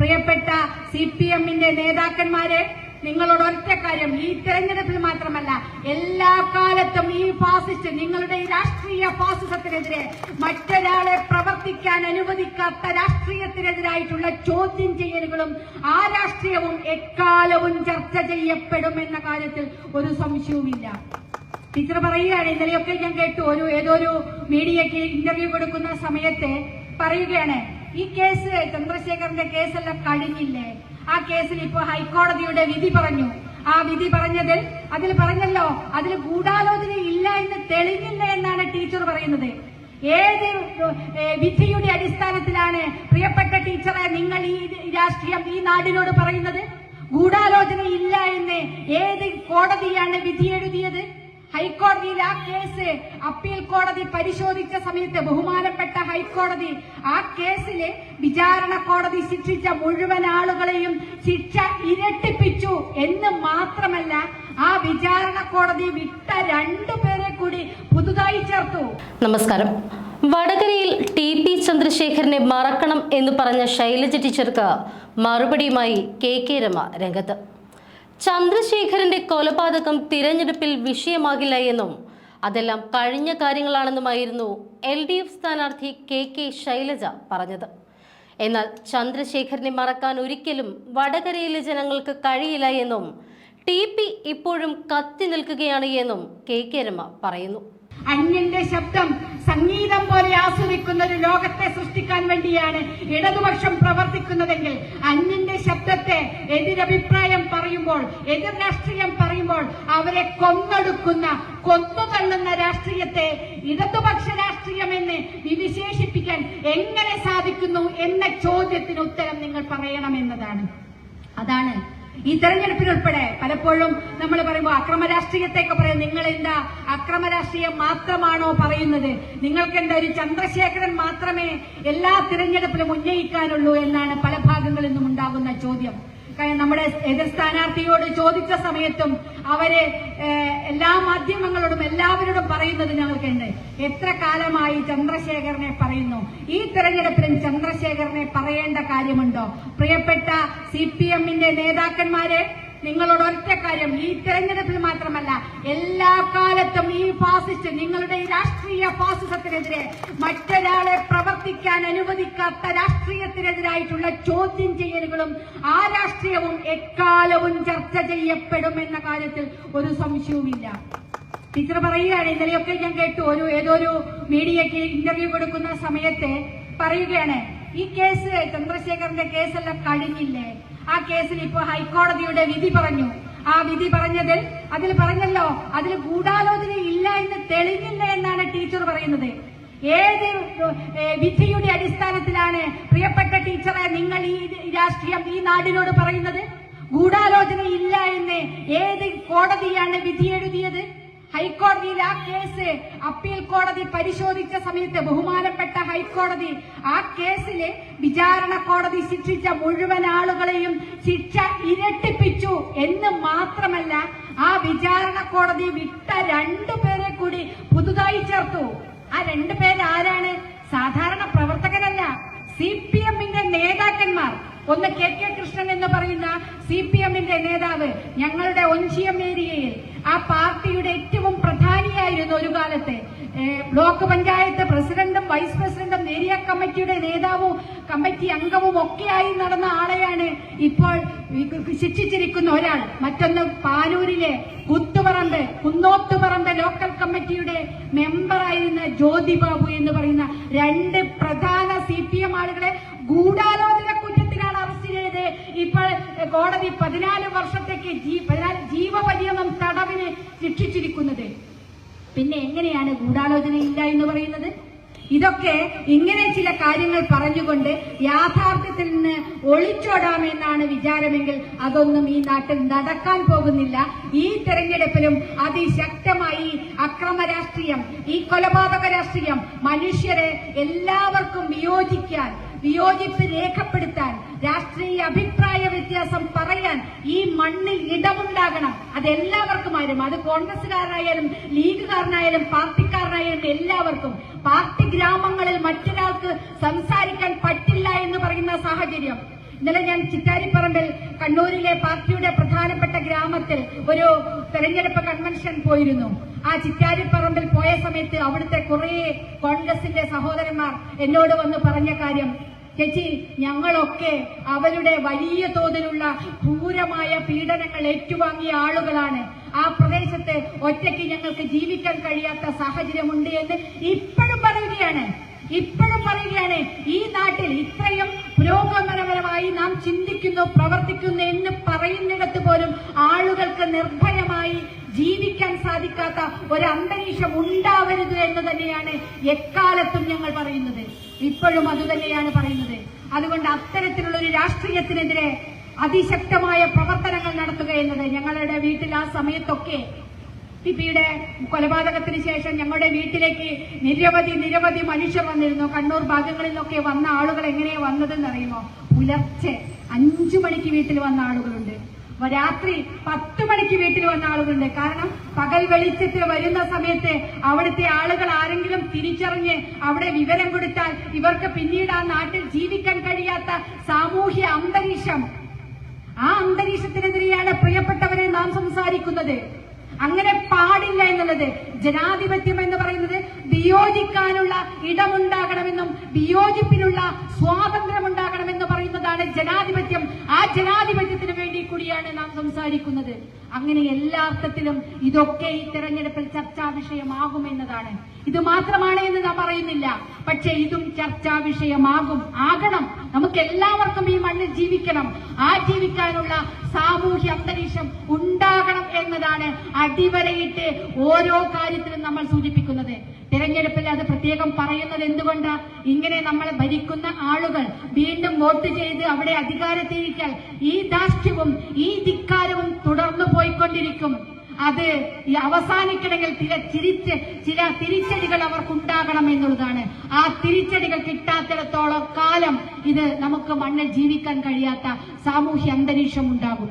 പ്രിയപ്പെട്ട C P എമ്മിന്റെ നേതാക്കന്മാരെ നിങ്ങളോട് ഒറ്റ കാര്യം ഈ തെരഞ്ഞെടുപ്പിൽ മാത്രമല്ല എല്ലാ കാലത്തും ഈ ഫാസിസ്റ്റ് നിങ്ങളുടെ ഈ രാഷ്ട്രീയ ഫാസിസത്തിനെതിരെ മറ്റൊരാളെ പ്രവർത്തിക്കാൻ അനുവദിക്കാത്ത രാഷ്ട്രീയത്തിനെതിരായിട്ടുള്ള ചോദ്യം ചെയ്യലുകളും ആ രാഷ്ട്രീയവും എക്കാലവും ചർച്ച ചെയ്യപ്പെടും എന്ന കാര്യത്തിൽ ഒരു സംശയവുമില്ല. ടീച്ചർ പറയുകയാണ് ഇന്നലെയൊക്കെ ഞാൻ കേട്ടു ഒരു ഏതോ ഒരു മീഡിയയ്ക്ക് ഇന്റർവ്യൂ കൊടുക്കുന്ന സമയത്ത് പറയുകയാണ് ഈ കേസ് ചന്ദ്രശേഖരന്റെ കേസെല്ലാം കഴിഞ്ഞില്ലേ? ആ കേസിൽ ഇപ്പോ ഹൈക്കോടതിയുടെ വിധി പറഞ്ഞു. ആ വിധി പറഞ്ഞതിൽ അതിൽ പറഞ്ഞല്ലോ അതിൽ ഗൂഢാലോചന ഇല്ല എന്ന് തെളിഞ്ഞില്ല എന്നാണ് ടീച്ചർ പറയുന്നത്. ഏത് വിധിയുടെ അടിസ്ഥാനത്തിലാണ് പ്രിയപ്പെട്ട ടീച്ചറെ നിങ്ങൾ ഈ രാഷ്ട്രീയം ഈ നാടിനോട് പറയുന്നത്? ഗൂഢാലോചന ഇല്ല എന്ന് ഏത് കോടതിയാണ് വിധി എഴുതിയത്? ഹൈക്കോടതിയിൽ ആ കേസ് അപ്പീൽ കോടതി പരിശോധിച്ച സമയത്ത് ബഹുമാനപ്പെട്ട ഹൈക്കോടതി ആ കേസിൽ വിചാരണ കോടതി ശിക്ഷിച്ച മുഴുവൻ ആളുകളെയും ശിക്ഷ ഇരട്ടിപ്പിച്ചു എന്ന് മാത്രമല്ല ആ വിചാരണ കോടതി വിട്ട രണ്ടു പേരെ കൂടി പുതുതായി ചേർത്തു. നമസ്കാരം. വടകരയിൽ ടി പി ചന്ദ്രശേഖരനെ മറക്കണം എന്ന് പറഞ്ഞ ശൈലജ ടീച്ചർക്ക് മറുപടിയുമായി കെ കെ രമ രംഗത്ത്. ചന്ദ്രശേഖരന്റെ കൊലപാതകം തിരഞ്ഞെടുപ്പിൽ വിഷയമാകില്ല എന്നും അതെല്ലാം കഴിഞ്ഞ കാര്യങ്ങളാണെന്നുമായിരുന്നു എൽ ഡി എഫ് സ്ഥാനാർത്ഥി കെ കെ ശൈലജ പറഞ്ഞത്. എന്നാൽ ചന്ദ്രശേഖരനെ മറക്കാൻ ഒരിക്കലും വടകരയിലെ ജനങ്ങൾക്ക് കഴിയില്ല എന്നും ടി പി ഇപ്പോഴും കത്തി നിൽക്കുകയാണ് എന്നും കെ കെ രമ പറയുന്നു. അന്യന്റെ ശബ്ദം സംഗീതം പോലെ ആസ്വദിക്കുന്ന ഒരു ലോകത്തെ സൃഷ്ടിക്കാൻ വേണ്ടിയാണ് ഇടതുപക്ഷം പ്രവർത്തിക്കുന്നതെങ്കിൽ അന്യന്റെ ശബ്ദത്തെ എതിരഭിപ്രായം പറയുമ്പോൾ എതിർ രാഷ്ട്രീയം പറയുമ്പോൾ അവരെ കൊന്നൊടുക്കുന്ന കൊന്നു തള്ളുന്ന രാഷ്ട്രീയത്തെ ഇടതുപക്ഷ രാഷ്ട്രീയമെന്ന് വിശേഷിപ്പിക്കാൻ എങ്ങനെ സാധിക്കുന്നു എന്ന ചോദ്യത്തിന് ഉത്തരം നിങ്ങൾ പറയണമെന്നതാണ്. അതാണ് ഈ തെരഞ്ഞെടുപ്പിൽ ഉൾപ്പെടെ പലപ്പോഴും നമ്മൾ പറയുമ്പോൾ അക്രമ രാഷ്ട്രീയത്തെയൊക്കെ പറയാം നിങ്ങൾ എന്താ അക്രമ രാഷ്ട്രീയം മാത്രമാണോ പറയുന്നത്? നിങ്ങൾക്ക് എന്താ ഒരു ചന്ദ്രശേഖരൻ മാത്രമേ എല്ലാ തിരഞ്ഞെടുപ്പിലും ഉന്നയിക്കാനുള്ളൂ എന്നാണ് പല ഭാഗങ്ങളിൽ നിന്നും ഉണ്ടാകുന്ന ചോദ്യം. നമ്മുടെ എതിർ സ്ഥാനാർത്ഥിയോട് ചോദിച്ച സമയത്തും അവർ എല്ലാ മാധ്യമങ്ങളോടും എല്ലാവരോടും പറയുന്നത് ഞങ്ങൾക്കുണ്ട്. എത്ര കാലമായി ചന്ദ്രശേഖരനെ പറയുന്നു? ഈ തെരഞ്ഞെടുപ്പിലും ചന്ദ്രശേഖരനെ പറയേണ്ട കാര്യമുണ്ടോ? പ്രിയപ്പെട്ട സി പി എമ്മിന്റെ നേതാക്കന്മാരെ നിങ്ങളോട് ഒറ്റ കാര്യം ഈ തെരഞ്ഞെടുപ്പിൽ മാത്രമല്ല എല്ലാ കാലത്തും ഈ ഫാസിസ്റ്റ് നിങ്ങളുടെ ഈ രാഷ്ട്രീയ ഫാസിസത്തിനെതിരെ മറ്റൊരാളെ പ്രവർത്തിക്കാൻ അനുവദിക്കാത്ത രാഷ്ട്രീയത്തിനെതിരായിട്ടുള്ള ചോദ്യം ചെയ്യലുകളും ആ രാഷ്ട്രീയവും എക്കാലവും ചർച്ച ചെയ്യപ്പെടും എന്ന കാര്യത്തിൽ ഒരു സംശയവുമില്ല. ടീച്ചർ പറയുകയാണ് ഇന്നലെയൊക്കെ ഞാൻ കേട്ടു ഒരു ഏതോ ഒരു മീഡിയയ്ക്ക് ഇന്റർവ്യൂ കൊടുക്കുന്ന സമയത്ത് പറയുകയാണ് ഈ കേസ് ചന്ദ്രശേഖരന്റെ കേസെല്ലാം കഴിഞ്ഞില്ലേ? ആ കേസിൽ ഇപ്പോ ഹൈക്കോടതിയുടെ വിധി പറഞ്ഞു. ആ വിധി പറഞ്ഞതിൽ അതിൽ പറഞ്ഞല്ലോ അതിൽ ഗൂഢാലോചന ഇല്ല എന്ന് തെളിഞ്ഞില്ല എന്നാണ് ടീച്ചർ പറയുന്നത്. ഏത് വിധിയുടെ അടിസ്ഥാനത്തിലാണ് പ്രിയപ്പെട്ട ടീച്ചറെ നിങ്ങൾ ഈ രാഷ്ട്രീയം ഈ നാടിനോട് പറയുന്നത്? ഗൂഢാലോചന ഇല്ല എന്ന് ഏത് കോടതിയാണ് വിധി എഴുതിയത്? ഹൈക്കോടതിയിൽ ആ കേസ് അപ്പീൽ കോടതി പരിശോധിച്ച സമയത്ത് ബഹുമാനപ്പെട്ട ഹൈക്കോടതി ആ കേസിൽ വിചാരണ കോടതി ശിക്ഷിച്ച മുഴുവൻ ആളുകളെയും ശിക്ഷ ഇരട്ടിപ്പിച്ചു എന്ന് മാത്രമല്ല ആ വിചാരണ കോടതി വിട്ട രണ്ടു പേരെ കൂടി പുതുതായി ചേർത്തു. ആ രണ്ടു പേരാരാണ് സാധാരണ പ്രവർത്തകരല്ല സി പി എമ്മിന്റെ നേതാക്കന്മാർ. ഒന്ന് കെ കെ കൃഷ്ണൻ എന്ന് പറയുന്ന സി പി എമ്മിന്റെ നേതാവ് ഞങ്ങളുടെ ഒഞ്ചിയം ഏരിയയിൽ ആ പാർട്ടിയുടെ ഏറ്റവും പ്രധാനിയായിരുന്നു ഒരു കാലത്ത്. ബ്ലോക്ക് പഞ്ചായത്ത് പ്രസിഡന്റും വൈസ് പ്രസിഡന്റും ഏരിയ കമ്മിറ്റിയുടെ നേതാവും കമ്മിറ്റി അംഗവും ഒക്കെയായി നടന്ന ആളെയാണ് ഇപ്പോൾ ശിക്ഷിച്ചിരിക്കുന്ന ഒരാൾ. മറ്റൊന്ന് പാനൂരിലെ കുത്തുപറമ്പ് കുന്നോത്തുപറമ്പ് ലോക്കൽ കമ്മിറ്റിയുടെ മെമ്പറായിരുന്ന ജ്യോതി ബാബു എന്ന് പറയുന്ന രണ്ട് പ്രധാന സി പി എം ആളുകളെ ഗൂഢാലോചന കുറ്റത്തിനാണ് അറസ്റ്റ് ചെയ്ത് ഇപ്പോൾ കോടതി പതിനാല് വർഷത്തേക്ക് ജീവപര്യന്തം തടവിന് ശിക്ഷിച്ചിരിക്കുന്നത്. പിന്നെ എങ്ങനെയാണ് ഗൂഢാലോചനയില്ല എന്ന് പറയുന്നത്? ഇതൊക്കെ ഇങ്ങനെ ചില കാര്യങ്ങൾ പറഞ്ഞുകൊണ്ട് യാഥാർത്ഥ്യത്തിൽ നിന്ന് ഒളിച്ചോടാമെന്നാണ് വിചാരമെങ്കിൽ അതൊന്നും ഈ നാട്ടിൽ നടക്കാൻ പോകുന്നില്ല. ഈ തെരഞ്ഞെടുപ്പിലും അതിശക്തമായി അക്രമ രാഷ്ട്രീയം ഈ കൊലപാതക രാഷ്ട്രീയം മനുഷ്യരെ എല്ലാവർക്കും വിയോജിക്കാൻ വിയോജിപ്പ് രേഖപ്പെടുത്താൻ രാഷ്ട്രീയ അഭിപ്രായ വ്യത്യാസം പറയാൻ ഈ മണ്ണിൽ ഇടമുണ്ടാകണം. അത് എല്ലാവർക്കും ആയാലും അത് കോൺഗ്രസുകാരനായാലും ലീഗുകാരനായാലും പാർട്ടിക്കാരനായാലും എല്ലാവർക്കും. പാർട്ടി ഗ്രാമങ്ങളിൽ മറ്റൊരാൾക്ക് സംസാരിക്കാൻ പറ്റില്ല എന്ന് പറയുന്ന സാഹചര്യം. ഇന്നലെ ഞാൻ ചിറ്റാരിപ്പറമ്പിൽ കണ്ണൂരിലെ പാർട്ടിയുടെ പ്രധാനപ്പെട്ട ഗ്രാമത്തിൽ ഒരു തെരഞ്ഞെടുപ്പ് കൺവെൻഷൻ പോയിരുന്നു. ആ ചിറ്റാരിപ്പറമ്പിൽ പോയ സമയത്ത് അവിടുത്തെ കുറേ കോൺഗ്രസിന്റെ സഹോദരന്മാർ എന്നോട് വന്ന് പറഞ്ഞ കാര്യം ചേച്ചി ഞങ്ങളൊക്കെ അവരുടെ വലിയ തോതിലുള്ള ക്രൂരമായ പീഡനങ്ങൾ ഏറ്റുവാങ്ങിയ ആളുകളാണ്. ആ പ്രദേശത്ത് ഒറ്റയ്ക്ക് ഞങ്ങൾക്ക് ജീവിക്കാൻ കഴിയാത്ത സാഹചര്യമുണ്ട് എന്ന് ഇപ്പോഴും പറയുകയാണ്. ഇപ്പോഴും പറയുകയാണ് ഈ നാട്ടിൽ ഇത്രയും പുരോഗമനപരമായി നാം ചിന്തിക്കുന്നു പ്രവർത്തിക്കുന്നു എന്ന് പറയുന്നിടത്ത് പോലും ആളുകൾക്ക് നിർഭയമായി ജീവിക്കാൻ സാധിക്കാത്ത ഒരു അന്തരീക്ഷം ഉണ്ടാവരുത് എന്ന് തന്നെയാണ് എക്കാലത്തും ഞങ്ങൾ പറയുന്നത്. ഇപ്പോഴും അതുതന്നെയാണ് പറയുന്നത്. അതുകൊണ്ട് അത്തരത്തിലുള്ള ഒരു രാഷ്ട്രീയത്തിനെതിരെ അതിശക്തമായ പ്രവർത്തനങ്ങൾ നടത്തുക എന്നത് ഞങ്ങളുടെ വീട്ടിൽ ആ സമയത്തൊക്കെ ടിപിയുടെ കൊലപാതകത്തിന് ശേഷം ഞങ്ങളുടെ വീട്ടിലേക്ക് നിരവധി നിരവധി മനുഷ്യർ വന്നിരുന്നു. കണ്ണൂർ ഭാഗങ്ങളിൽ നിന്നൊക്കെ വന്ന ആളുകൾ എങ്ങനെയാ വന്നതെന്ന് അറിയുമോ? പുലർച്ചെ അഞ്ചു മണിക്ക് വീട്ടിൽ വന്ന ആളുകളുണ്ട്. രാത്രി പത്ത് മണിക്ക് വീട്ടിൽ വന്ന ആളുകളുണ്ട്. കാരണം പകൽ വെളിച്ചത്തിൽ വരുന്ന സമയത്ത് അവിടുത്തെ ആളുകൾ ആരെങ്കിലും തിരിച്ചറിഞ്ഞ് അവിടെ വിവരം കൊടുത്താൽ ഇവർക്ക് പിന്നീട് ആ നാട്ടിൽ ജീവിക്കാൻ കഴിയാത്ത സാമൂഹ്യ അന്തരീക്ഷം. ആ അന്തരീക്ഷത്തിനെതിരെയാണ് പ്രിയപ്പെട്ടവരെ നാം സംസാരിക്കുന്നത്. അങ്ങനെ പാടില്ല എന്നുള്ളത് ജനാധിപത്യം എന്ന് പറയുന്നത് വിയോജിക്കാനുള്ള ഇടമുണ്ടാകണമെന്നും വിയോജിപ്പിനുള്ള സ്വാതന്ത്ര്യമുണ്ടാകണമെന്ന് പറയുന്നതാണ് ജനാധിപത്യം ആ ജനാധിപത്യത്തിന് വേണ്ടി കൂടിയാണ് നാം സംസാരിക്കുന്നത്. അങ്ങനെ എല്ലാ അർത്ഥത്തിലും ഇതൊക്കെ ഈ തെരഞ്ഞെടുപ്പിൽ ചർച്ചാ വിഷയമാകുമെന്നതാണ്. ഇത് മാത്രമാണ് എന്ന് നാം പറയുന്നില്ല. പക്ഷെ ഇതും ചർച്ചാ വിഷയമാകും. ആകണം. നമുക്ക് എല്ലാവർക്കും ഈ മണ്ണിൽ ജീവിക്കണം. ആ ജീവിക്കാനുള്ള സാമൂഹ്യ അന്തരീക്ഷം ഉണ്ടാകണം എന്നതാണ് അടിവരയിട്ട് ഓരോ കാര്യത്തിലും നമ്മൾ സൂചിപ്പിക്കുന്നത്. തിരഞ്ഞെടുപ്പിൽ അത് പ്രത്യേകം പറയുന്നത് എന്തുകൊണ്ട്? ഇങ്ങനെ നമ്മളെ ഭരിക്കുന്ന ആളുകൾ വീണ്ടും വോട്ട് ചെയ്ത് അവിടെ അധികാരത്തിരിക്കാൻ ഈ ദാഷ്ട്യവും ഈ ധിക്കാരവും തുടർന്നു പോയിക്കൊണ്ടിരിക്കും. അത് ഈ അവസാനിക്കണമെങ്കിൽ ചില തിരിച്ച് ചില തിരിച്ചടികൾ അവർക്കുണ്ടാകണം എന്നുള്ളതാണ്. ആ തിരിച്ചടികൾ കിട്ടാത്തിടത്തോളം കാലം ഇത് നമുക്ക് മണ്ണിൽ ജീവിക്കാൻ കഴിയാത്ത സാമൂഹ്യ അന്തരീക്ഷം ഉണ്ടാകും.